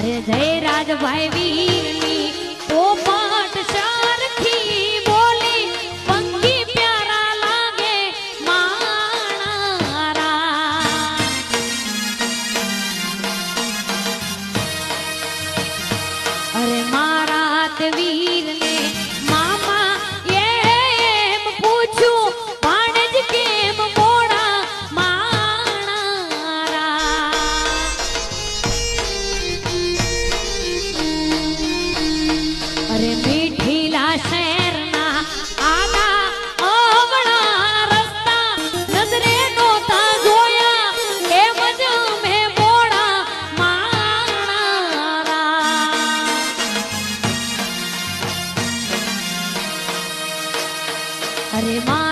અરે જય રાજભાઈ વીરની. તો Arima